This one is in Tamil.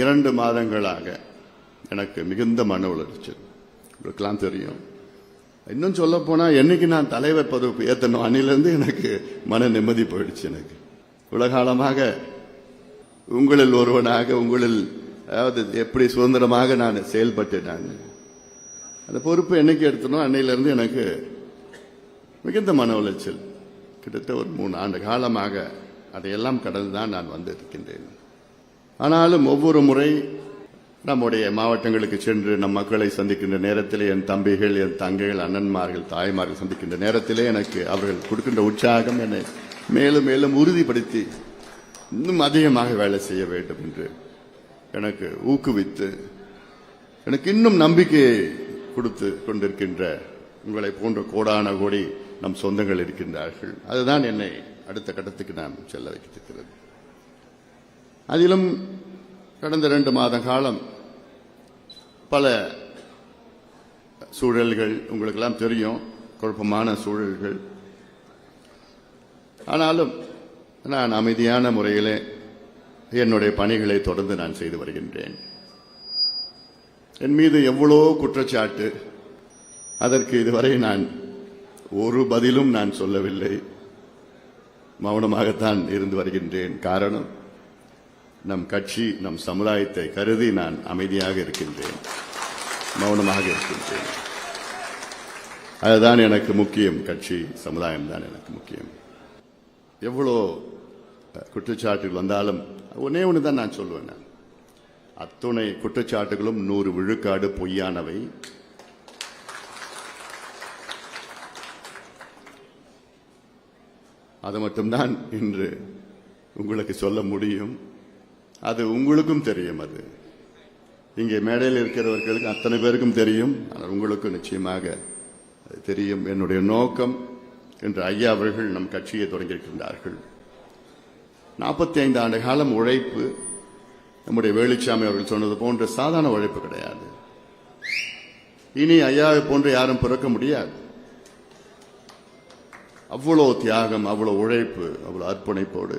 இரண்டு மாதங்களாக எனக்கு மிகுந்த மன உளைச்சல் உங்களுக்கெல்லாம் தெரியும். இன்னும் சொல்ல போனால் என்னைக்கு நான் தலைவர் பதவி ஏற்றணும் அணிலேருந்து எனக்கு மன நிம்மதி போயிடுச்சு எனக்கு. உலகாலமாக உங்களில் ஒருவனாக உங்களில் அதாவது எப்படி சுதந்திரமாக நான் செயல்பட்டேன் நான். அந்த பொறுப்பு என்னைக்கு எடுத்தனோ அன்னையிலிருந்து எனக்கு மிகுந்த மன உளைச்சல் கிட்டத்தட்ட ஒரு மூணு ஆண்டு காலமாக அதையெல்லாம் கடந்து தான் நான் வந்திருக்கின்றேன். ஆனாலும் ஒவ்வொரு முறை நம்முடைய மாவட்டங்களுக்கு சென்று நம் மக்களை சந்திக்கின்ற நேரத்திலே என் தம்பிகள் என் தங்கைகள் அண்ணன்மார்கள் தாய்மார்கள் சந்திக்கின்ற நேரத்திலே எனக்கு அவர்கள் கொடுக்கின்ற உற்சாகம் என்னை மேலும் மேலும் உறுதிப்படுத்தி இன்னும் அதிகமாக வேலை செய்ய வேண்டும் என்று எனக்கு ஊக்குவித்து எனக்கு இன்னும் நம்பிக்கையை கொடுத்து கொண்டிருக்கின்ற உங்களை போன்ற கோடான கோடி நம் சொந்தங்கள் இருக்கின்றார்கள். அதுதான் என்னை அடுத்த கட்டத்துக்கு நான் செல்ல வைத்திருக்கிறது. அதிலும் கடந்த ரெண்டு மாத காலம் பல சூழல்கள் உங்களுக்கெல்லாம் தெரியும் குழப்பமான சூழல்கள். ஆனாலும் நான் அமைதியான முறையிலே என்னுடைய பணிகளை தொடர்ந்து நான் செய்து வருகின்றேன். என் மீது எவ்வளோ குற்றச்சாட்டு அதற்கு இதுவரை நான் ஒரு பதிலும் நான் சொல்லவில்லை. மௌனமாகத்தான் இருந்து வருகின்றேன். காரணம் நம் கட்சி நம் சமுதாயத்தை கருதி நான் அமைதியாக இருக்கின்றேன் மௌனமாக இருக்கின்றேன். அதுதான் எனக்கு முக்கியம். கட்சி சமுதாயம் தான் எனக்கு முக்கியம். எவ்வளோ குற்றச்சாட்டுகள் வந்தாலும் ஒன்னே ஒன்று தான் நான் சொல்லுவேன் நான். அத்துணை குற்றச்சாட்டுகளும் நூறு விழுக்காடு பொய்யானவை. அது மட்டும்தான் இன்று உங்களுக்கு சொல்ல முடியும். அது உங்களுக்கும் தெரியும் அது. இங்கே மேடையில் இருக்கிறவர்களுக்கு அத்தனை பேருக்கும் தெரியும். ஆனால் உங்களுக்கும் நிச்சயமாக அது தெரியும். என்னுடைய நோக்கம் என்று ஐயா அவர்கள் நம் கட்சியை தொடங்கியிருக்கின்றார்கள். நாற்பத்தி ஐந்து ஆண்டு காலம் உழைப்பு நம்முடைய வேலுச்சாமி அவர்கள் சொன்னது போன்ற சாதாரண உழைப்பு கிடையாது. இனி ஐயாவை போன்று யாரும் பிறக்க முடியாது. அவ்வளோ தியாகம் அவ்வளோ உழைப்பு அவ்வளோ அர்ப்பணிப்போடு